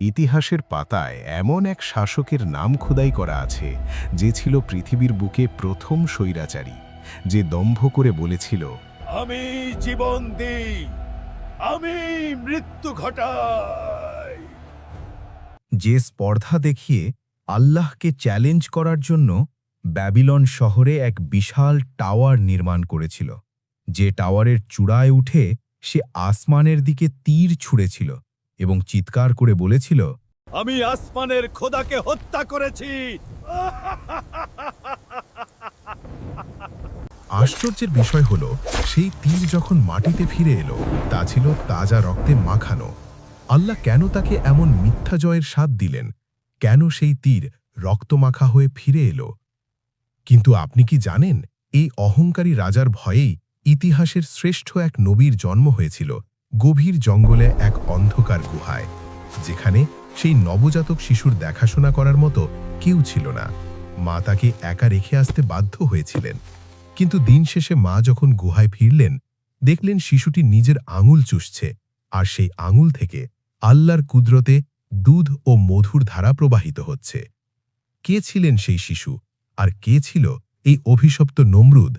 ইতিহাসের পাতায় এমন এক শাসকের নাম খোদাই করা আছে যে ছিল পৃথিবীর বুকে প্রথম স্বৈরাচারী যে দম্ভ করে বলেছিল আমি জীবন দিই আমি মৃত্যু ঘটাই। যে স্পর্ধা দেখিয়ে আল্লাহকে চ্যালেঞ্জ করার জন্য ব্যাবিলন শহরে এক বিশাল টাওয়ার নির্মাণ করেছিল যে টাওয়ারের চূড়ায় উঠে সে আসমানের দিকে তীর ছুঁড়েছিল। এবং চিৎকার করে বলেছিল আমি আসমানের খোদাকে হত্যা করেছি। আশ্চর্যের বিষয় হল সেই তীর যখন মাটিতে ফিরে এলো তা ছিল তাজা রক্তে মাখানো। আল্লাহ কেন তাকে এমন মিথ্যা জয়ের স্বাদ দিলেন? কেন সেই তীর রক্তমাখা হয়ে ফিরে এলো? কিন্তু আপনি কি জানেন এই অহংকারী রাজার ভয়েই ইতিহাসের শ্রেষ্ঠ এক নবীর জন্ম হয়েছিল। গভীর জঙ্গলে এক অন্ধকার গুহায়, যেখানে সেই নবজাতক শিশুর দেখাশোনা করার মতো কেউ ছিল না। মা তাকে একা রেখে আসতে বাধ্য হয়েছিলেন। কিন্তু দিন শেষে মা যখন গুহায় ফিরলেন, দেখলেন শিশুটি নিজের আঙুল চুষছে আর সেই আঙুল থেকে আল্লাহর কুদরতে দুধ ও মধুর ধারা প্রবাহিত হচ্ছে। কে ছিলেন সেই শিশু আর কে ছিল এই অভিশপ্ত নমরুদ?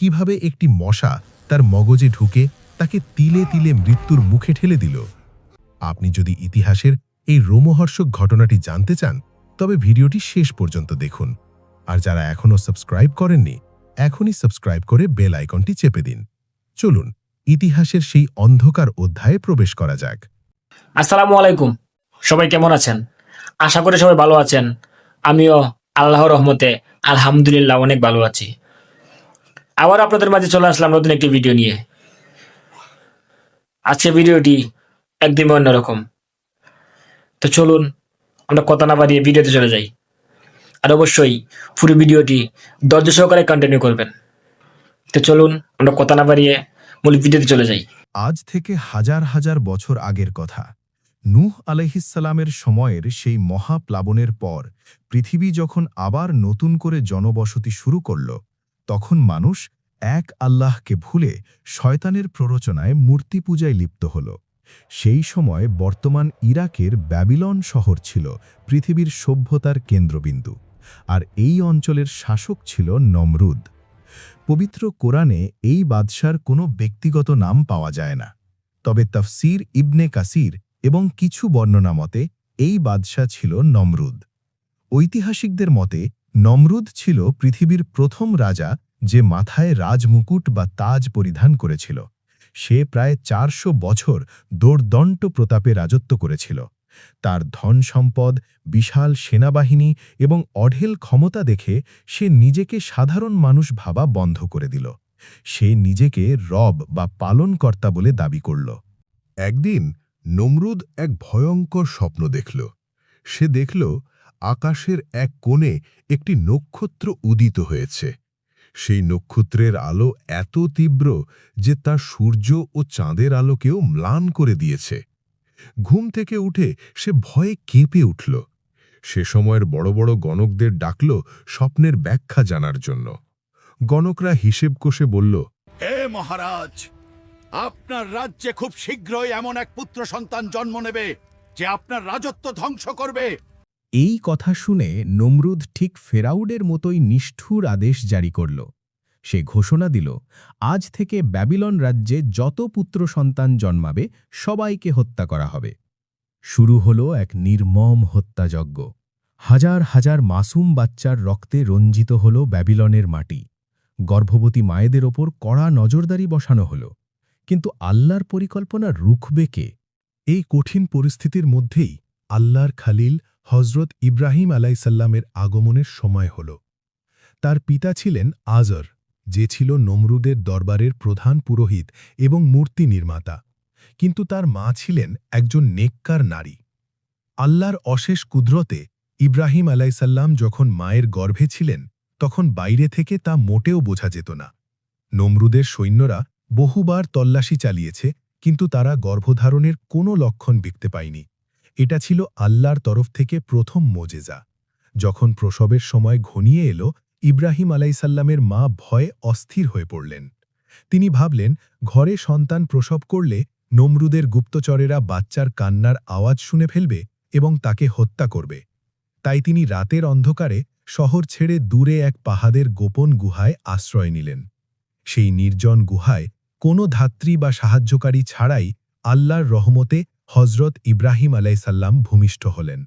কীভাবে একটি মশা তার মগজে ঢুকে তাকে তিলে তিলে মৃত্যুর মুখে ঠেলে দিল। আপনি যদি ইতিহাসের এই রোমহর্ষক ঘটনাটি জানতে চান, তবে ভিডিওটি শেষ পর্যন্ত দেখুন। আর যারা এখনও সাবস্ক্রাইব করেননি, এখনই সাবস্ক্রাইব করে বেল আইকনটি চেপে দিন। চলুন, ইতিহাসের সেই অন্ধকার অধ্যায়ে প্রবেশ করা যাক। আসসালামু আলাইকুম। সবাই কেমন আছেন? আশা করি সবাই ভালো আছেন। আমিও আল্লাহর রহমতে আলহামদুলিল্লাহ অনেক ভালো আছি। আবার আপনাদের মাঝে চলে আসলাম নতুন একটি ভিডিও নিয়ে। আজকে ভিডিওটি একদমই অন্যরকম। তো চলুন, আমরা কথা না বাড়িয়ে ভিডিওতে চলে যাই। আর অবশ্যই পুরো ভিডিওটি ধৈর্য সহকারে কন্টিনিউ করবেন। তো চলুন, আমরা কথা না বাড়িয়ে মূল ভিডিওতে চলে যাই। আজ থেকে হাজার হাজার বছর আগের কথা। নূহ আলহিসালামের সময়ের সেই মহাপ্লাবনের পর পৃথিবী যখন আবার নতুন করে জনবসতি শুরু করল, তখন মানুষ এক আল্লাহকে ভুলে শয়তানের প্ররোচনায় মূর্তি পূজায় লিপ্ত হল। সেই সময় বর্তমান ইরাকের ব্যাবিলন শহর ছিল পৃথিবীর সভ্যতার কেন্দ্রবিন্দু, আর এই অঞ্চলের শাসক ছিল নমরুদ। পবিত্র কোরআনে এই বাদশার কোনো ব্যক্তিগত নাম পাওয়া যায় না। তবে তফসির ইবনে কাসির এবং কিছু বর্ণনা মতে এই বাদশা ছিল নমরুদ। ঐতিহাসিকদের মতে নমরুদ ছিল পৃথিবীর প্রথম রাজা যে মাথায় রাজমুকুট বা তাজ পরিধান করেছিল, সে প্রায় চারশো বছর দৌর্দণ্ড প্রতাপে রাজত্ব করেছিল। তার ধন সম্পদ, বিশাল সেনাবাহিনী এবং অঢেল ক্ষমতা দেখে সে নিজেকে সাধারণ মানুষ ভাবা বন্ধ করে দিল। সে নিজেকে রব বা পালনকর্তা বলে দাবি করল। একদিন নমরুদ এক ভয়ঙ্কর স্বপ্ন দেখল। সে দেখল আকাশের এক কোণে একটি নক্ষত্র উদিত হয়েছে। সেই নক্ষত্রের আলো এত তীব্র যে তা সূর্য ও চাঁদের আলোকেও ম্লান করে দিয়েছে। ঘুম থেকে উঠে সে ভয়ে কেঁপে উঠল। সে সময়ের বড় বড় গণকদের ডাকল স্বপ্নের ব্যাখ্যা জানার জন্য। গণকরা হিসেব কষে বলল এ মহারাজ, আপনার রাজ্যে খুব শীঘ্রই এমন এক পুত্র সন্তান জন্ম নেবে যে আপনার রাজত্ব ধ্বংস করবে। এই কথা শুনে নমরুদ ঠিক ফেরাউডের মতোই নিষ্ঠুর আদেশ জারি করল। সে ঘোষণা দিল, আজ থেকে ব্যাবিলন রাজ্যে যত পুত্র সন্তান জন্মাবে, সবাইকে হত্যা করা হবে। শুরু হল এক নির্মম হত্যাযজ্ঞ। হাজার হাজার মাসুম বাচ্চার রক্তে রঞ্জিত হল ব্যাবিলনের মাটি। গর্ভবতী মায়েদের ওপর কড়া নজরদারি বসানো হল। কিন্তু আল্লাহর পরিকল্পনা রুখবে কে? এই কঠিন পরিস্থিতির মধ্যেই আল্লাহর খালিল হজরত ইব্রাহিম আলাইসাল্লামের আগমনের সময় হল। তার পিতা ছিলেন আজর, যে ছিল নমরুদের দরবারের প্রধান পুরোহিত এবং মূর্তি নির্মাতা। কিন্তু তার মা ছিলেন একজন নেককার নারী। আল্লাহর অশেষ কুদরতে ইব্রাহিম আলাইসাল্লাম যখন মায়ের গর্ভে ছিলেন, তখন বাইরে থেকে তা মোটেও বোঝা যেত না। নমরুদের সৈন্যরা বহুবার তল্লাশি চালিয়েছে, কিন্তু তারা গর্ভধারণের কোনো লক্ষণ দেখতে পায়নি। এটা ছিল আল্লাহর তরফ থেকে প্রথম মোজেজা। যখন প্রসবের সময় ঘনিয়ে এলো, ইব্রাহিম আলাইসাল্লামের মা ভয়ে অস্থির হয়ে পড়লেন। তিনি ভাবলেন, ঘরে সন্তান প্রসব করলে নমরুদের গুপ্তচরেরা বাচ্চার কান্নার আওয়াজ শুনে ফেলবে এবং তাকে হত্যা করবে। তাই তিনি রাতের অন্ধকারে শহর ছেড়ে দূরে এক পাহাদের গোপন গুহায় আশ্রয় নিলেন। সেই নির্জন গুহায় কোনো ধাত্রী বা সাহায্যকারী ছাড়াই আল্লাহর রহমতে হজরত ইব্রাহিম আলাইসাল্লাম ভূমিষ্ঠ হলেন।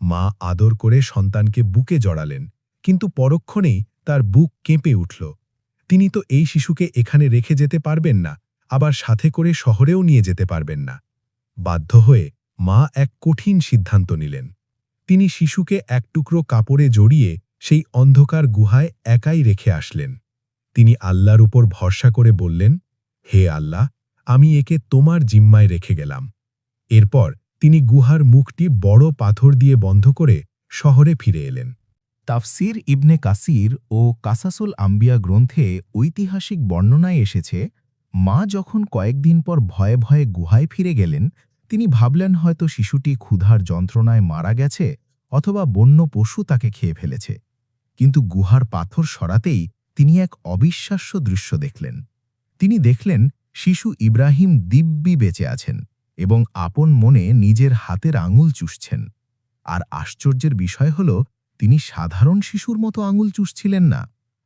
মা আদর করে সন্তানকে বুকে জড়ালেন, কিন্তু পরক্ষণেই তার বুক কেঁপে উঠল। তিনি তো এই শিশুকে এখানে রেখে যেতে পারবেন না, আবার সাথে করে শহরেও নিয়ে যেতে পারবেন না। বাধ্য হয়ে মা এক কঠিন সিদ্ধান্ত নিলেন। তিনি শিশুকে এক টুকরো কাপড়ে জড়িয়ে সেই অন্ধকার গুহায় একাই রেখে আসলেন। তিনি আল্লাহর উপর ভরসা করে বললেন, হে আল্লাহ, আমি একে তোমার জিম্মায় রেখে গেলাম। এরপর তিনি গুহার মুখটি বড় পাথর দিয়ে বন্ধ করে শহরে ফিরে এলেন। তাফসির ইবনে কাসির ও কাসাসুল আম্বিয়া গ্রন্থে ঐতিহাসিক বর্ণনায় এসেছে, মা যখন কয়েকদিন পর ভয়ে ভয়ে গুহায় ফিরে গেলেন, তিনি ভাবলেন হয়তো শিশুটি ক্ষুধার যন্ত্রণায় মারা গেছে অথবা বন্য পশু তাকে খেয়ে ফেলেছে। কিন্তু গুহার পাথর সরাতেই তিনি এক অবিশ্বাস্য দৃশ্য দেখলেন। তিনি দেখলেন শিশু ইব্রাহিম দিব্যি বেঁচে আছেন। এবং আপন মনে নিজের হাতের আঙুল চুষছেন। আর আশ্চর্যের বিষয় হল, তিনি সাধারণ শিশুর মতো আঙুল চুষছিলেন না।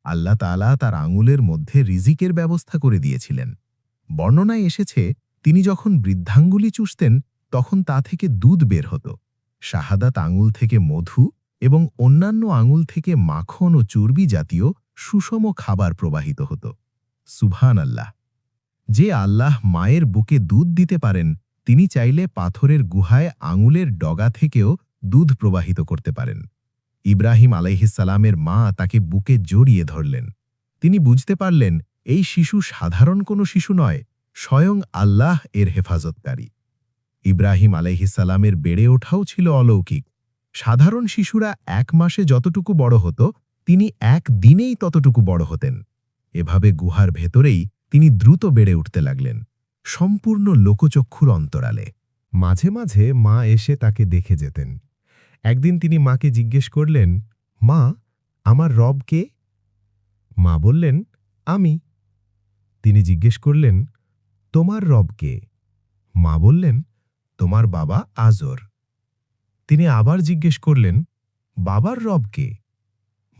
আল্লাহ তালা তার আঙুলের মধ্যে রিজিকের ব্যবস্থা করে দিয়েছিলেন। বর্ণনায় এসেছে, তিনি যখন বৃদ্ধাঙ্গুলি চুষতেন, তখন তা থেকে দুধ বের হতো। শাহাদাত আঙুল থেকে মধু এবং অন্যান্য আঙুল থেকে মাখন ও চর্বি জাতীয় সুষম খাবার প্রবাহিত হতো। সুবহান আল্লাহ যে আল্লাহ মায়ের বুকে দুধ দিতে পারেন তিনি চাইলে পাথরের গুহায় আঙুলের ডগা থেকেও দুধ প্রবাহিত করতে পারেন। ইব্রাহিম আলাইহিসালামের মা তাকে বুকে জড়িয়ে ধরলেন। তিনি বুঝতে পারলেন, এই শিশু সাধারণ কোনো শিশু নয়, স্বয়ং আল্লাহ এর হেফাজতকারী। ইব্রাহিম আলাইহিসালামের বেড়ে ওঠাও ছিল অলৌকিক। সাধারণ শিশুরা এক মাসে যতটুকু বড় হতো, তিনি এক দিনেই ততটুকু বড় হতেন। এভাবে গুহার ভেতরেই তিনি দ্রুত বেড়ে উঠতে লাগলেন। সম্পূর্ণ লোকচক্ষুর অন্তরালে। মাঝে মাঝে মা এসে তাকে দেখে যেতেন। একদিন তিনি মাকে জিজ্ঞেস করলেন, মা, আমার রব কে? মা বললেন, আমি। তিনি জিজ্ঞেস করলেন, তোমার রব কে? মা বললেন, তোমার বাবা আজর। তিনি আবার জিজ্ঞেস করলেন, বাবার রব কে?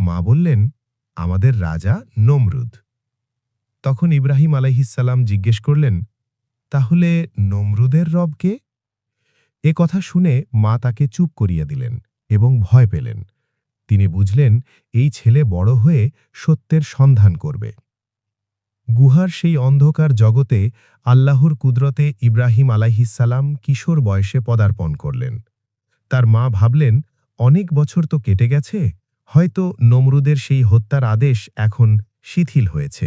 মা বললেন, আমাদের রাজা নমরুদ। তখন ইব্রাহিম আলাইহিসাল্লাম জিজ্ঞেস করলেন তাহলে নমরুদের রব কে? এ কথা শুনে মা তাকে চুপ করিয়ে দিলেন এবং ভয় পেলেন। তিনি বুঝলেন, এই ছেলে বড় হয়ে সত্যের সন্ধান করবে। গুহার সেই অন্ধকার জগতে আল্লাহর কুদরতে ইব্রাহিম আলাইহিসাল্লাম কিশোর বয়সে পদার্পণ করলেন। তার মা ভাবলেন, অনেক বছর তো কেটে গেছে, হয়তো নমরুদের সেই হত্যার আদেশ এখন শিথিল হয়েছে।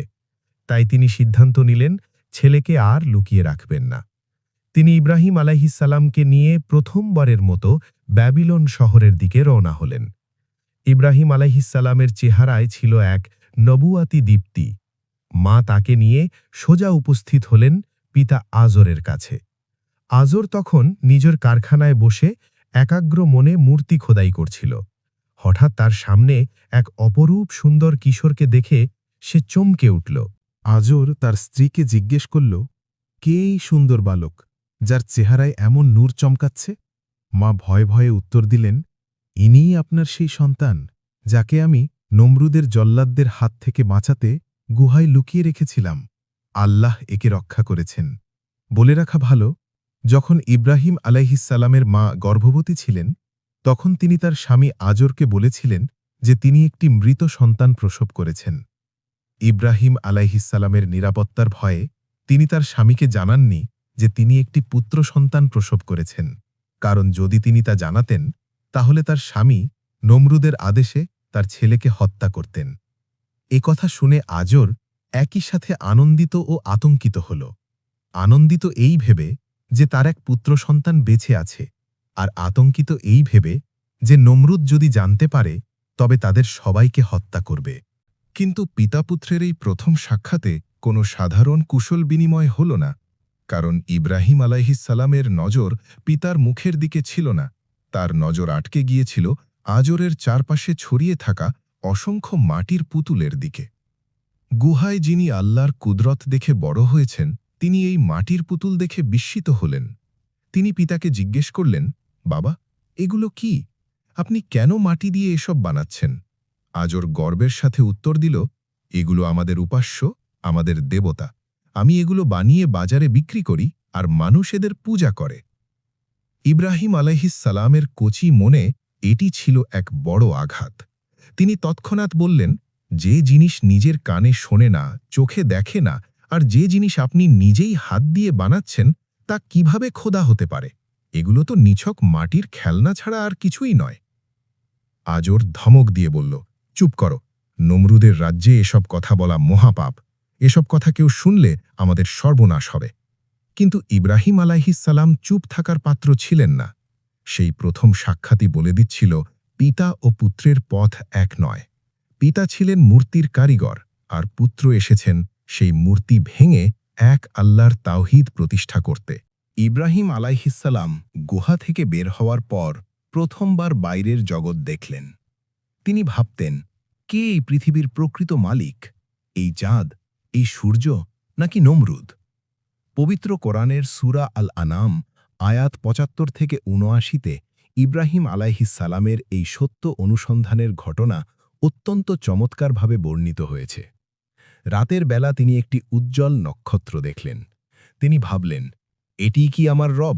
তাই তিনি সিদ্ধান্ত নিলেন ছেলেকে আর লুকিয়ে রাখবেন না। তিনি ইব্রাহিম আলাইহিসাল্লামকে নিয়ে প্রথমবারের মতো ব্যাবিলন শহরের দিকে রওনা হলেন। ইব্রাহিম আলাইহিসাল্লামের চেহারায় ছিল এক নবুয়াতি দীপ্তি। মা তাকে নিয়ে সোজা উপস্থিত হলেন পিতা আজরের কাছে। আজর তখন নিজের কারখানায় বসে একাগ্র মনে মূর্তি খোদাই করছিল। হঠাৎ তার সামনে এক অপরূপ সুন্দর কিশোরকে দেখে সে চমকে উঠল। আজর তার স্ত্রীকে জিজ্ঞেস করল, কে এই সুন্দর বালক, যার চেহারায় এমন নূর চমকাচ্ছে? মা ভয়ে ভয়ে উত্তর দিলেন, ইনিই আপনার সেই সন্তান, যাকে আমি নমরুদের জল্লাদদের হাত থেকে বাঁচাতে গুহায় লুকিয়ে রেখেছিলাম। আল্লাহ একে রক্ষা করেছেন। বলে রাখা ভালো, যখন ইব্রাহিম আলাইহিসাল্লামের মা গর্ভবতী ছিলেন, তখন তিনি তার স্বামী আজরকে বলেছিলেন যে তিনি একটি মৃত সন্তান প্রসব করেছেন। ইব্রাহিম আলাইহিসাল্লামের নিরাপত্তার ভয়ে তিনি তার স্বামীকে জানাননি যে তিনি একটি পুত্র সন্তান প্রসব করেছেন। কারণ যদি তিনি তা জানাতেন, তাহলে তার স্বামী নমরুদের আদেশে তার ছেলেকে হত্যা করতেন। এ কথা শুনে আজর একই সাথে আনন্দিত ও আতঙ্কিত হল। আনন্দিত এই ভেবে যে তার এক পুত্র সন্তান বেঁচে আছে, আর আতঙ্কিত এই ভেবে যে নমরুদ যদি জানতে পারে, তবে তাদের সবাইকে হত্যা করবে। কিন্তু পিতাপুত্রের এই প্রথম সাক্ষাতে কোনো সাধারণ কুশল বিনিময় হল না, কারণ ইব্রাহিম আলাইহিসালামের নজর পিতার মুখের দিকে ছিল না। তার নজর আটকে গিয়েছিল আজরের চারপাশে ছড়িয়ে থাকা অসংখ্য মাটির পুতুলের দিকে। গুহায় যিনি আল্লাহর কুদরত দেখে বড় হয়েছেন, তিনি এই মাটির পুতুল দেখে বিস্মিত হলেন। তিনি পিতাকে জিজ্ঞেস করলেন, বাবা, এগুলো কি? আপনি কেন মাটি দিয়ে এসব বানাচ্ছেন? আজর গর্বের সাথে উত্তর দিল, এগুলো আমাদের উপাস্য, আমাদের দেবতা। আমি এগুলো বানিয়ে বাজারে বিক্রি করি আর মানুষ এদের পূজা করে। ইব্রাহিম সালামের কচি মনে এটি ছিল এক বড় আঘাত। তিনি তৎক্ষণাৎ বললেন, যে জিনিস নিজের কানে শোনে না, চোখে দেখে না, আর যে জিনিস আপনি নিজেই হাত দিয়ে বানাচ্ছেন, তা কীভাবে খোদা হতে পারে? এগুলো তো নিছক মাটির খেলনা ছাড়া আর কিছুই নয়। আজর ধমক দিয়ে বলল চুপ করো। নমরুদের রাজ্যে এসব কথা বলা মহাপাপ। এসব কথা কেউ শুনলে আমাদের সর্বনাশ হবে। কিন্তু ইব্রাহিম আলাইহিসাল্লাম চুপ থাকার পাত্র ছিলেন না। সেই প্রথম সাক্ষাৎই বলে দিচ্ছিল, পিতা ও পুত্রের পথ এক নয়। পিতা ছিলেন মূর্তির কারিগর, আর পুত্র এসেছেন সেই মূর্তি ভেঙে এক আল্লাহর তাওহিদ প্রতিষ্ঠা করতে। ইব্রাহিম আলাইহিসাল্লাম গুহা থেকে বের হওয়ার পর প্রথমবার বাইরের জগৎ দেখলেন। তিনি ভাবতেন, কে এই পৃথিবীর প্রকৃত মালিক? এই চাঁদ, এই সূর্য, নাকি নমরুদ? পবিত্র কোরআনের সুরা আল আনাম আয়াত পঁচাত্তর থেকে উনআশিতে ইব্রাহিম আলাইহিসালামের এই সত্য অনুসন্ধানের ঘটনা অত্যন্ত চমৎকারভাবে বর্ণিত হয়েছে। রাতের বেলা তিনি একটি উজ্জ্বল নক্ষত্র দেখলেন। তিনি ভাবলেন, এটি কি আমার রব?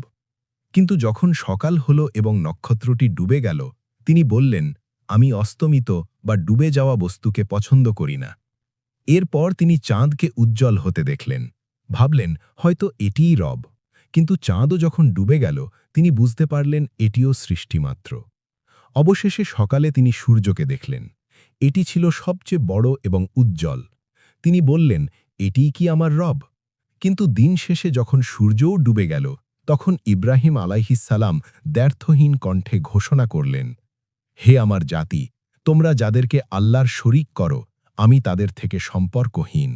কিন্তু যখন সকাল হল এবং নক্ষত্রটি ডুবে গেল, তিনি বললেন আমি অস্তমিত বা ডুবে যাওয়া বস্তুকে পছন্দ করি না। এরপর তিনি চাঁদকে উজ্জ্বল হতে দেখলেন। ভাবলেন, হয়তো এটিই রব। কিন্তু চাঁদও যখন ডুবে গেল, তিনি বুঝতে পারলেন এটিও সৃষ্টিমাত্র। অবশেষে সকালে তিনি সূর্যকে দেখলেন। এটি ছিল সবচেয়ে বড় এবং উজ্জ্বল। তিনি বললেন, এটিই কি আমার রব? কিন্তু দিন শেষে যখন সূর্যও ডুবে গেল, তখন ইব্রাহিম আলাইহিসালাম দ্ব্যর্থহীন কণ্ঠে ঘোষণা করলেন হে আমার জাতি, তোমরা যাদেরকে আল্লাহর শরিক করো, আমি তাদের থেকে সম্পর্কহীন।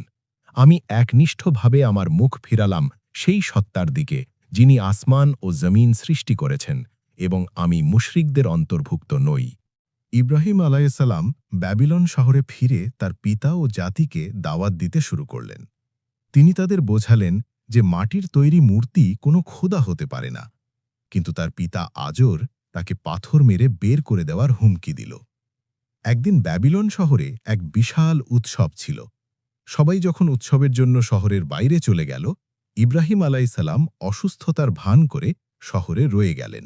আমি একনিষ্ঠভাবে আমার মুখ ফিরালাম সেই সত্তার দিকে, যিনি আসমান ও জমিন সৃষ্টি করেছেন, এবং আমি মুশরিকদের অন্তর্ভুক্ত নই। ইব্রাহিম আলাইসাল্লাম ব্যাবিলন শহরে ফিরে তার পিতা ও জাতিকে দাওয়াত দিতে শুরু করলেন। তিনি তাদের বোঝালেন যে মাটির তৈরি মূর্তি কোনো খোদা হতে পারে না। কিন্তু তার পিতা আজর তাকে পাথর মেরে বের করে দেওয়ার হুমকি দিল। একদিন ব্যাবিলন শহরে এক বিশাল উৎসব ছিল। সবাই যখন উৎসবের জন্য শহরের বাইরে চলে গেল, ইব্রাহিম আলাইসাল্লাম অসুস্থতার ভান করে শহরে রয়ে গেলেন।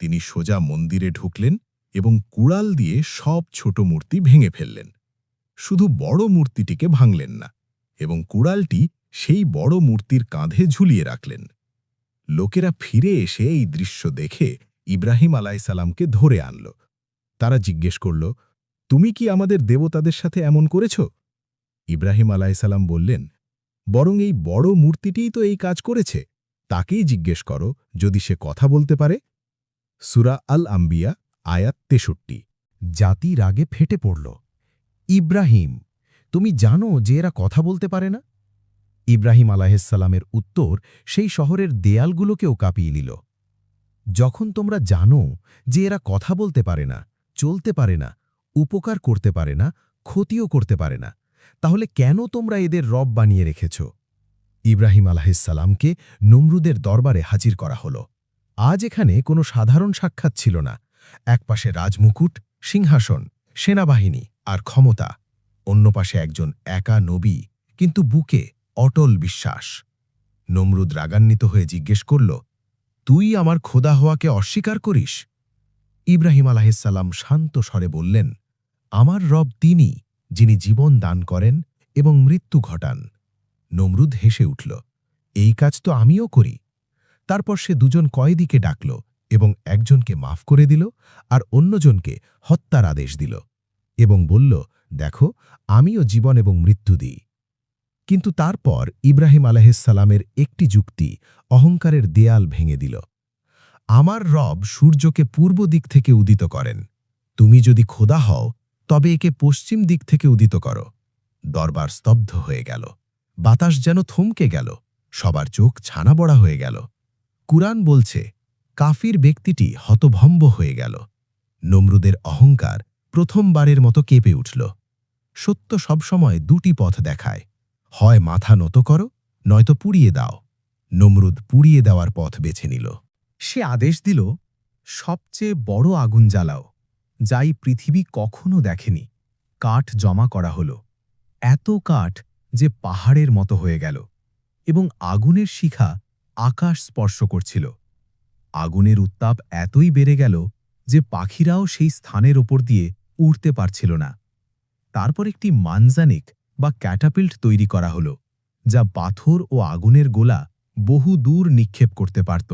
তিনি সোজা মন্দিরে ঢুকলেন এবং কুড়াল দিয়ে সব ছোট মূর্তি ভেঙে ফেললেন। শুধু বড় মূর্তিটিকে ভাঙলেন না, এবং কুড়ালটি সেই বড় মূর্তির কাঁধে ঝুলিয়ে রাখলেন। লোকেরা ফিরে এসে এই দৃশ্য দেখে ইব্রাহিম আলাইসাল্লামকে ধরে আনল। তারা জিজ্ঞেস করল, তুমি কি আমাদের দেবতাদের সাথে এমন করেছ? ইব্রাহিম আলাইসাল্লাম বললেন, বরং এই বড় মূর্তিটিই তো এই কাজ করেছে। তাকেই জিজ্ঞেস করো, যদি সে কথা বলতে পারে? সুরা আল আম্বিয়া আয়াত তেষট্টি। জাতি রাগে ফেটে পড়ল, ইব্রাহিম, তুমি জানো যে এরা কথা বলতে পারে না? ইব্রাহিম আলাহিসাল্লামের উত্তর সেই শহরের দেয়ালগুলোকেও কাঁপিয়ে নিল যখন তোমরা জানো যে এরা কথা বলতে পারে না, চলতে পারে না, উপকার করতে পারে না, ক্ষতিও করতে পারে না, তাহলে কেন তোমরা এদের রব বানিয়ে রেখেছ? ইব্রাহিম আলাহিসাল্লামকে নমরুদের দরবারে হাজির করা হল। আজ এখানে কোনো সাধারণ সাক্ষাৎ ছিল না। একপাশে রাজমুকুট, সিংহাসন, সেনাবাহিনী আর ক্ষমতা, অন্য পাশে একজন একা নবী, কিন্তু বুকে অটল বিশ্বাস। নমরুদ রাগান্বিত হয়ে জিজ্ঞেস করল তুই আমার খোদা হওয়াকে অস্বীকার করিস? ইব্রাহিম আলাহিসাল্লাম শান্ত স্বরে বললেন, আমার রব তিনি, যিনি জীবন দান করেন এবং মৃত্যু ঘটান। নমরুদ হেসে উঠল, এই কাজ তো আমিও করি। তারপর সে দুজন কয়েদিকে ডাকল এবং একজনকে মাফ করে দিল আর অন্যজনকে হত্যার আদেশ দিল এবং বলল, দেখো, আমিও জীবন এবং মৃত্যু দিই। কিন্তু তারপর ইব্রাহিম আলাহিসাল্লামের একটি যুক্তি অহংকারের দেয়াল ভেঙে দিল। আমার রব সূর্যকে পূর্ব দিক থেকে উদিত করেন। তুমি যদি খোদা হও, তবে একে পশ্চিম দিক থেকে উদিত করো। দরবার স্তব্ধ হয়ে গেল। বাতাস যেন থমকে গেল। সবার চোখ ছানা বড়া হয়ে গেল। কুরআন বলছে, কাফির ব্যক্তিটি হতভম্ব হয়ে গেল। নমরুদের অহংকার প্রথমবারের মতো কেঁপে উঠল। সত্য সবসময় দুটি পথ দেখায়। হয় মাথা নত করো, নয়তো পুড়িয়ে দাও। নমরুদ পুড়িয়ে দেওয়ার পথ বেছে নিল। সে আদেশ দিল, সবচেয়ে বড় আগুন জ্বালাও, যাই পৃথিবী কখনো দেখেনি। কাঠ জমা করা হলো। এত কাঠ যে পাহাড়ের মতো হয়ে গেল এবং আগুনের শিখা আকাশ স্পর্শ করছিল। আগুনের উত্তাপ এতই বেড়ে গেল যে পাখিরাও সেই স্থানের ওপর দিয়ে উড়তে পারছিল না। তারপর একটি মানজানিক বা ক্যাটাপিল্ট তৈরি করা হল, যা পাথর ও আগুনের গোলা বহু দূর নিক্ষেপ করতে পারত।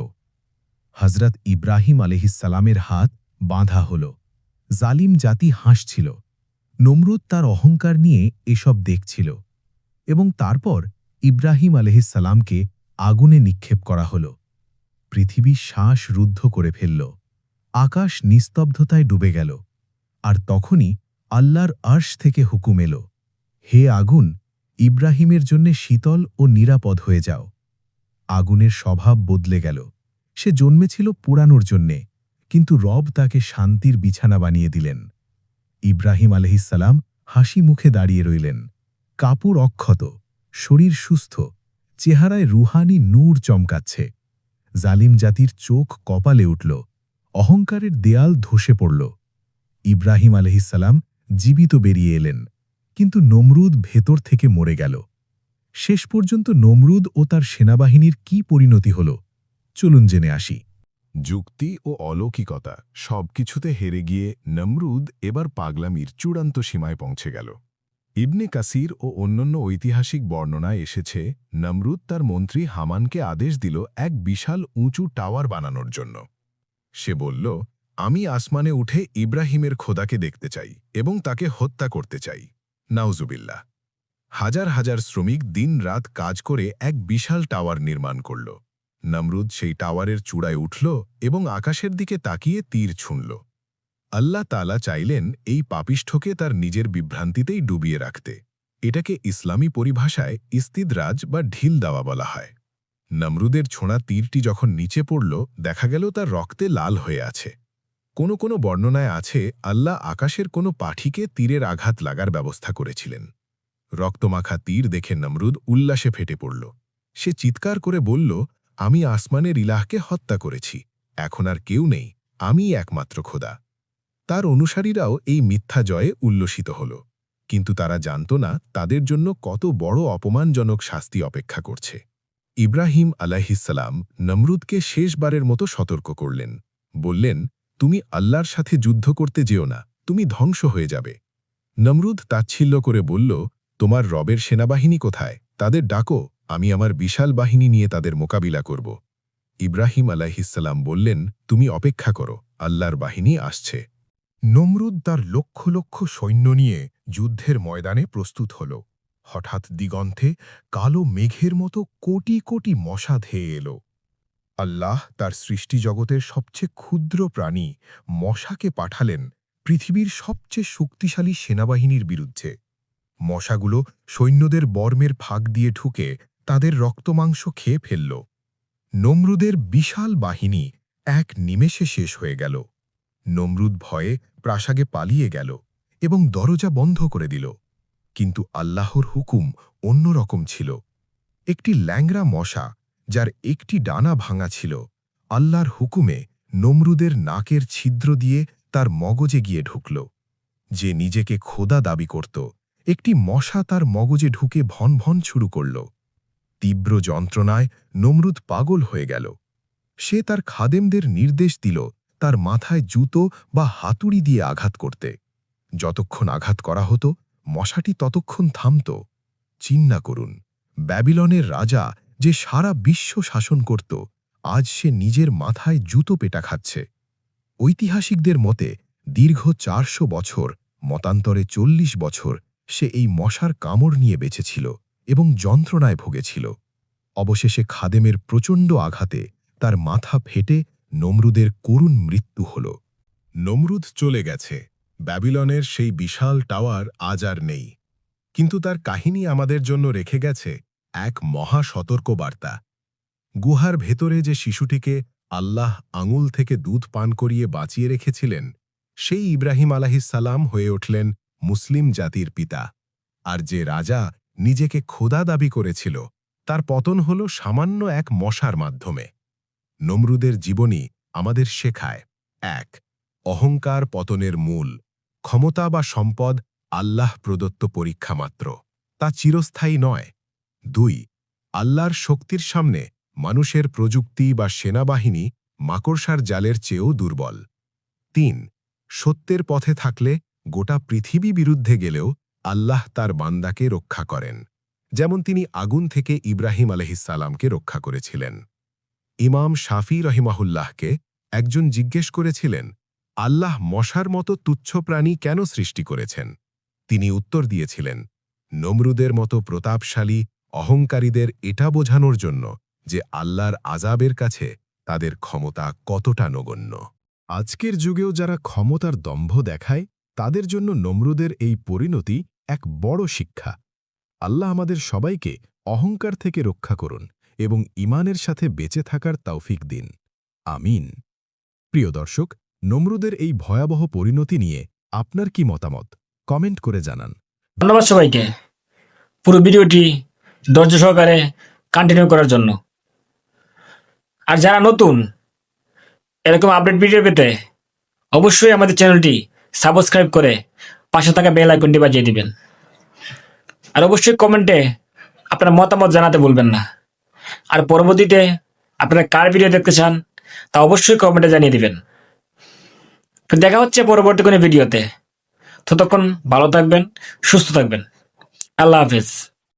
হজরত ইব্রাহিম আলহিসালামের হাত বাঁধা হল। জালিম জাতি হাসছিল। নমরুদ তার অহংকার নিয়ে এসব দেখছিল এবং তারপর ইব্রাহিম আলহিসাল্লামকে আগুনে নিক্ষেপ করা হল। পৃথিবী শ্বাস রুদ্ধ করে ফেলল। আকাশ নিস্তব্ধতায় ডুবে গেল। আর তখনই আল্লাহর আর্শ থেকে হুকুম এল। হে আগুন, ইব্রাহিমের জন্যে শীতল ও নিরাপদ হয়ে যাও। আগুনের স্বভাব বদলে গেল। সে জন্মেছিল পুরানোর জন্যে, কিন্তু রব তাকে শান্তির বিছানা বানিয়ে দিলেন। ইব্রাহিম আলহিসাল্লাম হাসি মুখে দাঁড়িয়ে রইলেন। কাপড় অক্ষত, শরীর সুস্থ, চেহারায় রুহানি নূর চমকাচ্ছে। জালিম জাতির চোখ কপালে উঠল, অহংকারের দেয়াল ধসে পড়ল। ইব্রাহিম আলহিসাল্লাম জীবিত বেরিয়ে এলেন। কিন্তু নমরুদ ভেতর থেকে মরে গেল। শেষ পর্যন্ত নমরুদ ও তার সেনাবাহিনীর কি পরিণতি হল, চলুন জেনে আসি। যুক্তি ও অলৌকিকতা সবকিছুতে হেরে গিয়ে নমরুদ এবার পাগলামির চূড়ান্ত সীমায় পৌঁছে গেল। ইবনে কাসির ও অন্যান্য ঐতিহাসিক বর্ণনায় এসেছে, নমরুদ তার মন্ত্রী হামানকে আদেশ দিল এক বিশাল উঁচু টাওয়ার বানানোর জন্য। সে বলল, আমি আসমানে উঠে ইব্রাহিমের খোদাকে দেখতে চাই এবং তাকে হত্যা করতে চাই। নাউজুবিল্লাহ। হাজার হাজার শ্রমিক দিন রাত কাজ করে এক বিশাল টাওয়ার নির্মাণ করল। নমরুদ সেই টাওয়ারের চূড়ায় উঠল এবং আকাশের দিকে তাকিয়ে তীর ছুঁড়ল। আল্লাহ তালা চাইলেন এই পাপিষ্ঠকে তার নিজের বিভ্রান্তিতেই ডুবিয়ে রাখতে। এটাকে ইসলামী পরিভাষায় ইস্তিদরাজ বা ঢিল দেওয়া বলা হয়। নমরুদের ছোঁড়া তীরটি যখন নিচে পড়ল, দেখা গেল তার রক্তে লাল হয়ে আছে। কোনো কোনো বর্ণনায় আছে, আল্লাহ আকাশের কোনো পাঠিকে তীরের আঘাত লাগার ব্যবস্থা করেছিলেন। রক্তমাখা তীর দেখে নমরুদ উল্লাসে ফেটে পড়ল। সে চিৎকার করে বলল, আমি আসমানের ইলাহকে হত্যা করেছি। এখন আর কেউ নেই। আমিই একমাত্র খোদা। তার অনুসারীরাও এই মিথ্যা জয়ে উল্লসিত হল। কিন্তু তারা জানত না তাদের জন্য কত বড় অপমানজনক শাস্তি অপেক্ষা করছে। ইব্রাহিম আলাহিসাল্লাম নমরুদকে শেষবারের মতো সতর্ক করলেন। বললেন তুমি আল্লাহর সাথে যুদ্ধ করতে যেও না, তুমি ধ্বংস হয়ে যাবে। নমরুদ তাচ্ছিল্য করে বলল, তোমার রবের সেনাবাহিনী কোথায়? তাদের ডাকো, আমি আমার বিশাল বাহিনী নিয়ে তাদের মোকাবিলা করব। ইব্রাহিম আলাহিসাল্লাম বললেন, তুমি অপেক্ষা করো, আল্লাহর বাহিনী আসছে। নমরুদ তার লক্ষ লক্ষ সৈন্য নিয়ে যুদ্ধের ময়দানে প্রস্তুত হল। হঠাৎ দিগন্তে কালো মেঘের মতো কোটি কোটি মশা ধেয়ে এল। আল্লাহ তার সৃষ্টিজগতের সবচেয়ে ক্ষুদ্র প্রাণী মশাকে পাঠালেন পৃথিবীর সবচেয়ে শক্তিশালী সেনাবাহিনীর বিরুদ্ধে। মশাগুলো সৈন্যদের বর্মের ফাঁক দিয়ে ঢুকে তাদের রক্তমাংস খেয়ে ফেলল। নমরুদের বিশাল বাহিনী এক নিমেষে শেষ হয়ে গেল। নমরুদ ভয়ে প্রাসাগে পালিয়ে গেল এবং দরজা বন্ধ করে দিল। কিন্তু আল্লাহর হুকুম অন্যরকম ছিল। একটি ল্যাংরা মশা যার একটি ডানা ভাঙা ছিল, আল্লাহর হুকুমে নমরুদের নাকের ছিদ্র দিয়ে তার মগজে গিয়ে ঢুকল। যে নিজেকে খোদা দাবি করত, একটি মশা তার মগজে ঢুকে ভন ভন শুরু করল। তীব্র যন্ত্রণায় নমরুদ পাগল হয়ে গেল। সে তার খাদেমদের নির্দেশ দিল তার মাথায় জুতো বা হাতুড়ি দিয়ে আঘাত করতে। যতক্ষণ আঘাত করা হতো, মশাটি ততক্ষণ থামত। চিন্না করুন, ব্যাবিলনের রাজা যে সারা বিশ্ব শাসন করত, আজ সে নিজের মাথায় জুতো পেটা খাচ্ছে। ঐতিহাসিকদের মতে, দীর্ঘ চারশো বছর, মতান্তরে চল্লিশ বছর, সে এই মশার কামড় নিয়ে বেঁচেছিল এবং যন্ত্রণায় ভুগেছিল। অবশেষে খাদেমের প্রচণ্ড আঘাতে তার মাথা ফেটে নমরুদের করুণ মৃত্যু হল। নমরুদ চলে গেছে। ব্যাবিলনের সেই বিশাল টাওয়ার আজ আর নেই। কিন্তু তার কাহিনী আমাদের জন্য রেখে গেছে এক মহা সতর্কবার্তা গুহার ভেতরে যে শিশুটিকে আল্লাহ আঙুল থেকে দুধ পান করিয়ে বাঁচিয়ে রেখেছিলেন, সেই ইব্রাহিম সালাম হয়ে উঠলেন মুসলিম জাতির পিতা। আর যে রাজা নিজেকে খোদা দাবি করেছিল, তার পতন হল সামান্য এক মশার মাধ্যমে। নমরুদের জীবনী আমাদের শেখায়, এক, অহংকার পতনের মূল, ক্ষমতা বা সম্পদ আল্লাহ প্রদত্ত পরীক্ষা মাত্র, তা চিরস্থায়ী নয়। দুই, আল্লাহর শক্তির সামনে মানুষের প্রযুক্তি বা সেনাবাহিনী মাকড়সার জালের চেয়েও দুর্বল। তিন, সত্যের পথে থাকলে গোটা পৃথিবী বিরুদ্ধে গেলেও আল্লাহ তার বান্দাকে রক্ষা করেন, যেমন তিনি আগুন থেকে ইব্রাহিম আলহিসাল্লামকে রক্ষা করেছিলেন। ইমাম শাফি রহিমাহুল্লাহকে একজন জিজ্ঞেস করেছিলেন, আল্লাহ মশার মতো তুচ্ছ প্রাণী কেন সৃষ্টি করেছেন? তিনি উত্তর দিয়েছিলেন, নমরুদের মতো প্রতাপশালী অহংকারীদের এটা বোঝানোর জন্য যে আল্লাহর আজাবের কাছে তাদের ক্ষমতা কতটা নগণ্য। আজকের যুগেও যারা ক্ষমতার দম্ভ দেখায়, তাদের জন্য নমরুদের এই পরিণতি এক বড় শিক্ষা। আল্লাহ আমাদের সবাইকে অহংকার থেকে রক্ষা করুন এবং ইমানের সাথে বেঁচে থাকার তৌফিক দিন। আমিন। প্রিয় দর্শক, নমরুদের এই ভয়াবহ পরিণতি নিয়ে আপনার কি মতামত? কমেন্ট করে জানান। ধন্যবাদ সবাইকে। পুরো ভিডিওটি ধৈর্য সহকারে কন্টিনিউ করার জন্য। আর যারা নতুন, এরকম আপডেট ভিডিও পেতে অবশ্যই আমাদের চ্যানেলটি সাবস্ক্রাইব করে পাশে থাকা বেল আইকনটি বাজিয়ে দিবেন। আর অবশ্যই কমেন্টে আপনার মতামত জানাতে ভুলবেন না। আর পরবর্তীতে আপনারা কার ভিডিও দেখতে চান তা অবশ্যই কমেন্টে জানিয়ে দিবেন। তো দেখা হচ্ছে পরবর্তী কোনো ভিডিওতে ততক্ষণ ভালো থাকবেন, সুস্থ থাকবেন। আল্লাহ হাফিজ।